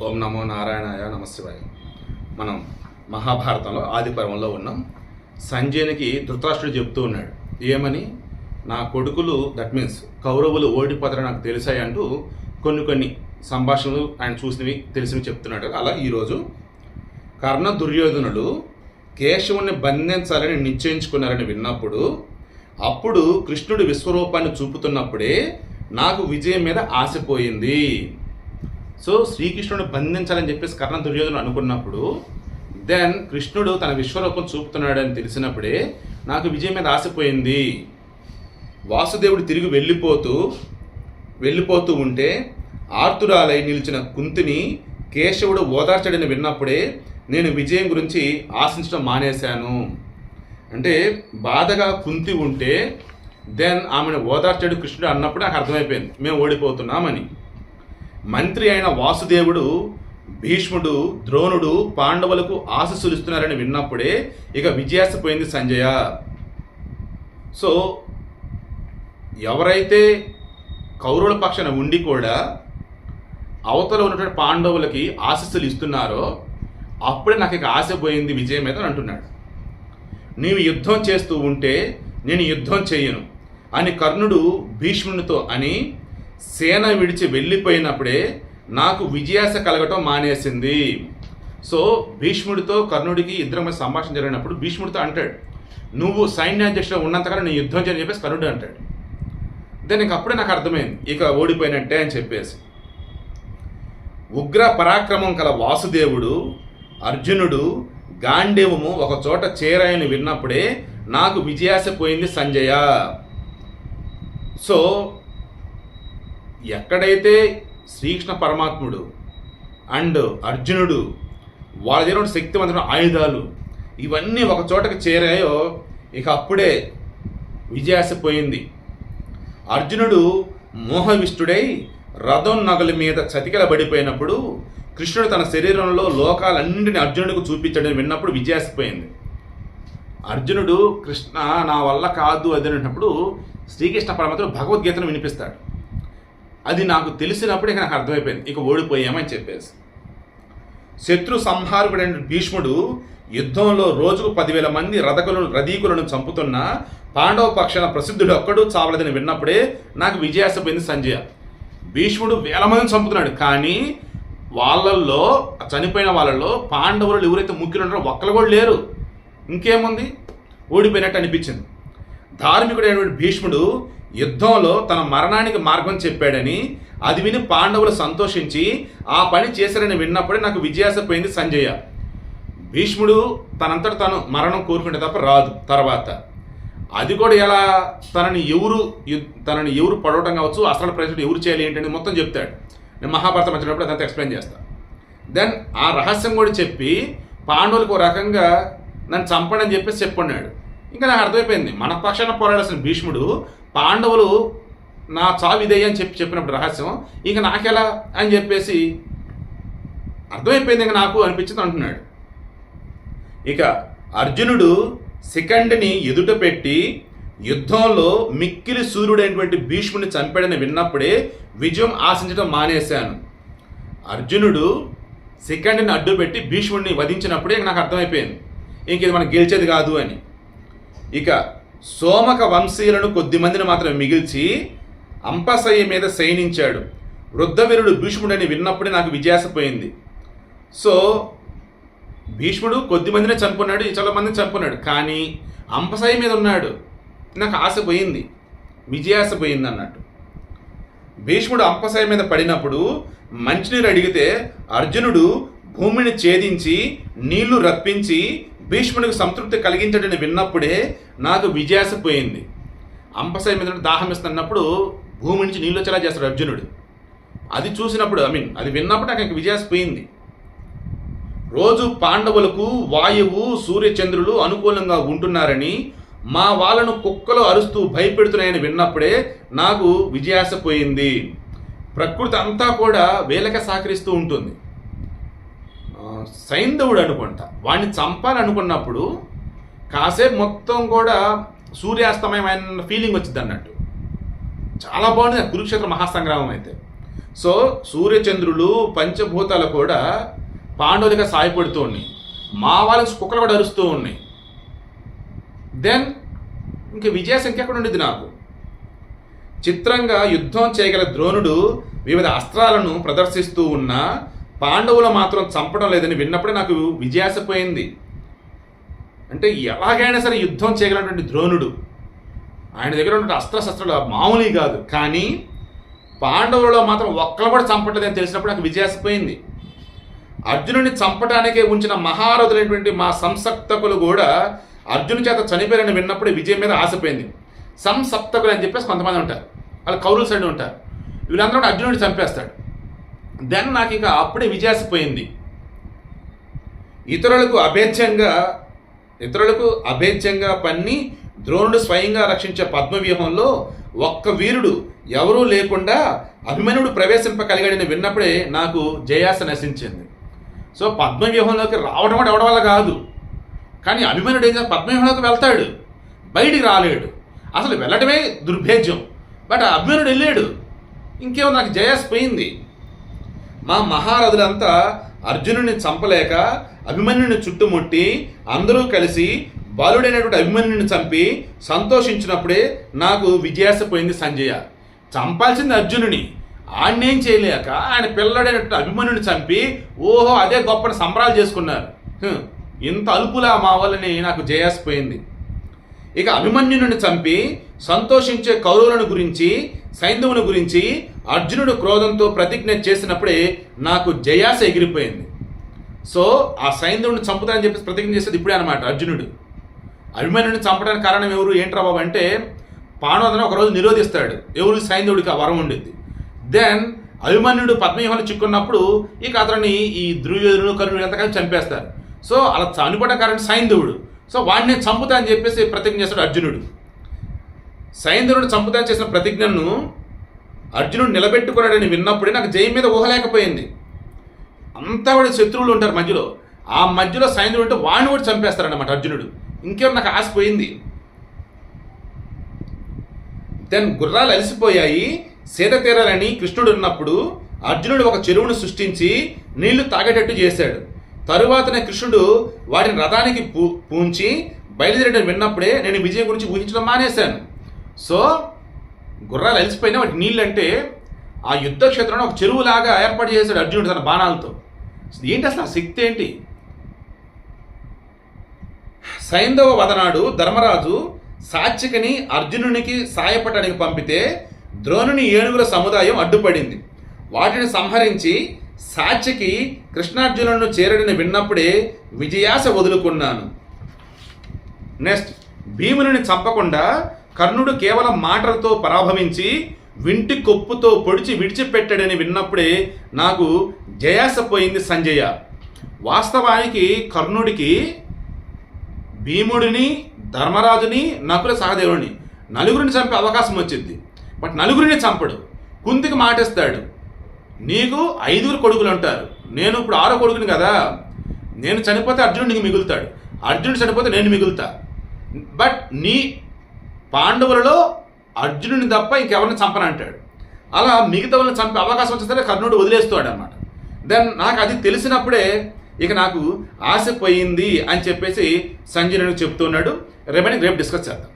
ఓం నమో నారాయణాయ నమశివాయ మనం మహాభారతంలో ఆది పర్వంలో ఉన్నాం. సంజయునికి ధృతరాష్ట్రుడు చెప్తూ ఉన్నాడు ఏమని? నా కొడుకులు దట్ మీన్స్ కౌరవులు ఓడిపోతారని నాకు తెలిసాయి అంటూ కొన్ని కొన్ని సంభాషణలు ఆయన చూసినవి తెలిసినవి చెప్తున్నాడు అలా ఈరోజు. కర్ణ దుర్యోధనుడు కేశవుని బంధించాలని నిశ్చయించుకున్నారని విన్నప్పుడు అప్పుడు కృష్ణుడు విశ్వరూపాన్ని చూపుతున్నప్పుడే నాకు విజయం మీద ఆశపోయింది సో శ్రీకృష్ణుడు బంధించాలని చెప్పేసి కర్ణ దుర్యోధను అనుకున్నప్పుడు దెన్ కృష్ణుడు తన విశ్వరూపం చూపుతున్నాడని తెలిసినప్పుడే నాకు విజయం మీద ఆశపోయింది వాసుదేవుడు తిరిగి వెళ్ళిపోతూ వెళ్ళిపోతూ ఉంటే ఆర్తురాలై నిలిచిన కుంతిని కేశవుడు ఓదార్చడని విన్నప్పుడే నేను విజయం గురించి ఆశించడం మానేశాను. అంటే బాధగా కుంతి ఉంటే దెన్ ఆమెను ఓదార్చాడు కృష్ణుడు అన్నప్పుడు నాకు అర్థమైపోయింది. మేము ఓడిపోతున్నామని. మంత్రి అయిన వాసుదేవుడు భీష్ముడు ద్రోణుడు పాండవులకు ఆశస్సులు ఇస్తున్నారని విన్నప్పుడే ఇక విజయాసపోయింది సంజయ. సో ఎవరైతే కౌరవుల పక్షాన ఉండి కూడా అవతల ఉన్నటువంటి పాండవులకి ఆశస్సులు ఇస్తున్నారో అప్పుడే నాకు ఇక ఆశ పోయింది విజయం మీద అని అంటున్నాడు. నీవు యుద్ధం చేస్తూ ఉంటే నేను యుద్ధం చేయను అని కర్ణుడు భీష్మునితో అని సేన విడిచి వెళ్ళిపోయినప్పుడే నాకు విజయాస కలగటం మానేసింది. సో భీష్ముడితో కర్ణుడికి ఇద్దరి మధ్య సంభాషణ జరిగినప్పుడు భీష్ముడితో అంటాడు నువ్వు సైన్యాధ్యక్షుడు ఉన్నంతకాలం నేను యుద్ధం చేయని చెప్పేసి కర్ణుడు అంటాడు. దాని అప్పుడే నాకు అర్థమైంది ఇక ఓడిపోయినట్టే అని చెప్పేసి. ఉగ్ర పరాక్రమం కల వాసుదేవుడు అర్జునుడు గాంధీవము ఒక చోట చేరాయని విన్నప్పుడే నాకు విజయాస పోయింది సంజయ. సో ఎక్కడైతే శ్రీకృష్ణ పరమాత్ముడు అండ్ అర్జునుడు వాళ్ళ దగ్గర శక్తివంతమైన ఆయుధాలు ఇవన్నీ ఒక చోటకి చేరాయో ఇక అప్పుడే విజయాసపోయింది అర్జునుడు మోహవిష్టుడై రథం నగల మీద చతికిల పడిపోయినప్పుడు కృష్ణుడు తన శరీరంలో లోకాలన్నింటిని అర్జునుడికి చూపించడం విన్నప్పుడు విజయాసిపోయింది అర్జునుడు కృష్ణ నా వల్ల కాదు అది అన్నప్పుడు శ్రీకృష్ణ పరమాత్ముడు భగవద్గీతను వినిపిస్తాడు. అది నాకు తెలిసినప్పుడే నాకు అర్థమైపోయింది. ఇక ఓడిపోయామని చెప్పేసి. శత్రు సంహారకుడైన భీష్ముడు యుద్ధంలో రోజుకు పదివేల మంది రథకులను రథీకులను చంపుతున్న పాండవ పక్షాన ప్రసిద్ధుడు ఒక్కడు చావలేదని విన్నప్పుడే నాకు విజయాసపోయింది సంజయ. భీష్ముడు వేల మందిని చంపుతున్నాడు. కానీ వాళ్ళల్లో చనిపోయిన వాళ్ళల్లో పాండవులు ఎవరైతే ముఖ్యులు ఉంటారో ఒక్కరు కూడా లేరు. ఇంకేముంది? ఓడిపోయినట్టు అనిపించింది. ధార్మికుడైనటువంటి భీష్ముడు యుద్ధంలో తన మరణానికి మార్గం చెప్పాడని అది విని పాండవులు సంతోషించి ఆ పని చేశారని విన్నప్పుడే నాకు విజయాసపోయింది సంజయ. భీష్ముడు తనంతట తను మరణం కోరుకుంటే తప్ప రాదు తర్వాత. అది కూడా ఎలా తనని ఎవరు తనని ఎవరు పడవటం కావచ్చు అసలు ప్రజలు ఎవరు చేయాలి ఏంటని మొత్తం చెప్తాడు. నేను మహాభారతం వచ్చినప్పుడు అదంతా ఎక్స్ప్లెయిన్ చేస్తాను దెన్ ఆ రహస్యం కూడా చెప్పి పాండవులకు ఒక రకంగా నన్ను చంపడని చెప్పేసి చెప్పుకున్నాడు. ఇంకా నాకు అర్థమైపోయింది. మన పక్షాన పోరాడాల్సిన భీష్ముడు పాండవులు నా చావు ఇదే అని చెప్పి చెప్పినప్పుడు రహస్యం ఇక నాకెలా అని చెప్పేసి అర్థమైపోయింది ఇంకా నాకు అనిపించింది అంటున్నాడు. ఇక అర్జునుడు శిఖండిని ఎదుట పెట్టి యుద్ధంలో మిక్కిలి సూర్యుడైనటువంటి భీష్ముని చంపాడని విన్నప్పుడే విజయం ఆశించడం మానేశాను. అర్జునుడు శిఖండిని అడ్డు పెట్టి భీష్ముడిని వధించినప్పుడే నాకు అర్థమైపోయింది. ఇంక ఇది మనం గెలిచేది కాదు అని. ఇక సోమక వంశీయులను కొద్దిమందిని మాత్రమే మిగిల్చి అంపశయ్య మీద శయనించాడు. వృద్ధవీరుడు భీష్ముడని విన్నప్పుడే నాకు విజయాసపోయింది. సో భీష్ముడు కొద్ది మందినే చంపున్నాడు చాలా మందిని చంపున్నాడు. కానీ అంపశయ్య మీద ఉన్నాడు. నాకు ఆశ పోయింది. విజయాస పోయింది అన్నట్టు. భీష్ముడు అంపశయ్య మీద పడినప్పుడు మంచినీరు అడిగితే అర్జునుడు భూమిని ఛేదించి నీళ్ళు రప్పించి భీష్ముడికి సంతృప్తి కలిగించడని విన్నప్పుడే నాకు విజయాస పోయింది. అంపసాయి మీద దాహం ఇస్తున్నప్పుడు భూమి నుంచి నీళ్ళు వచ్చేలా చేస్తాడు అర్జునుడు. అది చూసినప్పుడు ఐ మీన్ అది విన్నప్పుడు నాకు ఇంక విజయాస పోయింది. రోజు పాండవులకు వాయువు సూర్యచంద్రులు అనుకూలంగా ఉంటున్నారని మా వాళ్ళను కుక్కలు అరుస్తూ భయపెడుతున్నాయని విన్నప్పుడే నాకు విజయాస పోయింది. ప్రకృతి అంతా కూడా వేలక సహకరిస్తూ ఉంటుంది. సైంధవుడు అనుకుంటా. వాడిని చంపాలనుకున్నప్పుడు కాసేపు మొత్తం కూడా సూర్యాస్తమయం అయిన ఫీలింగ్ వచ్చింది అన్నట్టు చాలా బాగుంది. కురుక్షేత్ర మహాసంగ్రామం అయితే. సో సూర్యచంద్రులు పంచభూతాలు కూడా పాండవులుగా సాయపడుతూ ఉన్నాయి. మా వాళ్ళ కుక్కలు కూడా అరుస్తూ ఉన్నాయి. దెన్ ఇంక విజయసంఖ్య ఎక్కడ ఉండేది నాకు? చిత్రంగా యుద్ధం చేయగల ద్రోణుడు వివిధ అస్త్రాలను ప్రదర్శిస్తూ ఉన్న పాండవులు మాత్రం చంపడం లేదని విన్నప్పుడే నాకు విజయాసపోయింది. అంటే ఎలాగైనా సరే యుద్ధం చేయగలటువంటి ద్రోణుడు. ఆయన దగ్గర ఉన్నటువంటి అస్త్రశస్త్రాలు మామూలు కాదు. కానీ పాండవులలో మాత్రం ఒక్కరు కూడా చంపట్లేదని తెలిసినప్పుడు నాకు విజయాసపోయింది. అర్జునుడిని చంపడానికే ఉంచిన మహారథులైనటువంటి మా సంసప్తకులు కూడా అర్జును చేత చనిపోయారని విన్నప్పుడు విజయం మీద ఆశపోయింది. సంసప్తకులు అని చెప్పేసి కొంతమంది ఉంటారు. వాళ్ళు కౌరుల సైడ్ ఉంటారు. వీళ్ళందరూ కూడా అర్జునుడిని చంపేస్తాడు దెన్ నాకు ఇక అప్పుడే విజయాసిపోయింది ఇతరులకు అభేద్యంగా ఇతరులకు అభేద్యంగా పన్ని ద్రోణుడు స్వయంగా రక్షించే పద్మవ్యూహంలో ఒక్క వీరుడు ఎవరూ లేకుండా అభిమన్యుడు ప్రవేశింపగలిగాడని విన్నప్పుడే నాకు జయాస నశించింది. సో పద్మవ్యూహంలోకి రావడం కూడా ఎవడం వల్ల కాదు. కానీ అభిమన్యుడు ఏం పద్మవ్యూహంలోకి వెళ్తాడు. బయటికి రాలేడు. అసలు వెళ్ళటమే దుర్భేద్యం బట్ అభిమన్యుడు వెళ్ళాడు. ఇంకేమో నాకు జయాస్ పోయింది. మా మహారథులంతా అర్జునుడిని చంపలేక అభిమన్యుని చుట్టుముట్టి అందరూ కలిసి బాలుడైనటువంటి అభిమన్యుని చంపి సంతోషించినప్పుడే నాకు విజయాసపోయింది సంజయ. చంపాల్సింది అర్జునుని. ఆడినేం చేయలేక ఆయన పిల్లడైనటువంటి అభిమన్యుని చంపి ఓహో అదే గొప్పని సంబరాలు చేసుకున్నారు. ఇంత అలుపులా మా వాళ్ళని నాకు జయాసిపోయింది. ఇక అభిమన్యుని చంపి సంతోషించే కౌరవులను గురించి సైంధవుని గురించి అర్జునుడు క్రోధంతో ప్రతిజ్ఞ చేసినప్పుడే నాకు జయాస ఎగిరిపోయింది. సో ఆ సైంధవుని చంపుతానని చెప్పేసి ప్రతిజ్ఞ చేసేది ఇప్పుడే అనమాట అర్జునుడు. అభిమన్యుడిని చంపడానికి కారణం ఎవరు ఏంట్రా బాబు అంటే పాండవుని ఒకరోజు నిరోధిస్తాడు. ఎవరు? సైంధవుడికి ఆ వరం ఉండింది దెన్ అభిమన్యుడు పద్మవ్యూహంలో చిక్కున్నప్పుడు ఇక అతని ఈ ధ్రువుడు కర్ణుడు ఎంతకాలం చంపేస్తారు. సో అలా చనిపోవడం కారణం సైంధవుడు. సో వాడిని చంపుతా అని చెప్పేసి ప్రతిజ్ఞ చేస్తాడు అర్జునుడు. సైంధవుడు చంపుతా చేసిన ప్రతిజ్ఞను అర్జునుడు నిలబెట్టుకున్నాడని విన్నప్పుడే నాకు జయం మీద ఊహలేకపోయింది. అంతా కూడా శత్రువులు ఉంటారు మధ్యలో. ఆ మధ్యలో సైంధవుడు ఉంటే వాడిని కూడా చంపేస్తారన్నమాట అర్జునుడు. ఇంకేమో నాకు ఆశ పోయింది. దెన్ గుర్రాలు అలసిపోయాయి సీత తీరాలని కృష్ణుడు ఉన్నప్పుడు అర్జునుడు ఒక చెరువును సృష్టించి నీళ్ళు తాగేటట్టు చేశాడు. తరువాతనే కృష్ణుడు వాటిని రథానికి పూ పూంచి బయలుదేరడం విన్నప్పుడే నేను విజయం గురించి ఊహించడం మానేశాను. సో గుర్రాలు అలసిపోయినా వాటి నీళ్ళు అంటే ఆ యుద్ధ క్షేత్రంలో ఒక చెరువులాగా ఏర్పాటు చేశాడు అర్జునుడు తన బాణాలతో. ఏంటి అసలు ఆ శక్తి ఏంటి? సైంధవ వదనాడు ధర్మరాజు సాత్వికని అర్జునునికి సాయపడడానికి పంపితే ద్రోణుని ఏనుగుల సముదాయం అడ్డుపడింది. వాటిని సంహరించి సాత్యకి కృష్ణార్జునులను చేరడని విన్నప్పుడే విజయాస వదులుకున్నాను. నెక్స్ట్ భీముని చంపకుండా కర్ణుడు కేవలం మాటలతో పరాభవించి వింటి కొప్పుతో పొడిచి విడిచిపెట్టాడని విన్నప్పుడే నాకు జయాసపోయింది సంజయ. వాస్తవానికి కర్ణుడికి భీముడిని ధర్మరాజుని నకుల సహదేవుని నలుగురిని చంపే అవకాశం వచ్చింది. బట్ నలుగురిని చంపడు. కుంతికి మాటిస్తాడు. నీకు ఐదుగురు కొడుకులు అంటారు. నేను ఇప్పుడు ఆరో కొడుకుని కదా. నేను చనిపోతే అర్జునుడికి మిగులుతాడు. అర్జునుడు చనిపోతే నేను మిగులుతా. బట్ నీ పాండవులలో అర్జునుని తప్ప ఇంకెవరిని చంపనంటాడు అలా మిగతా వాళ్ళని చంపే అవకాశం వచ్చేసరికి కర్ణుడు వదిలేస్తాడు అనమాట దెన్ నాకు అది తెలిసినప్పుడే ఇక నాకు ఆశ పోయింది అని చెప్పేసి సంజయుడు చెప్తున్నాడు. రేపటి రేపు డిస్కస్ చేద్దాం.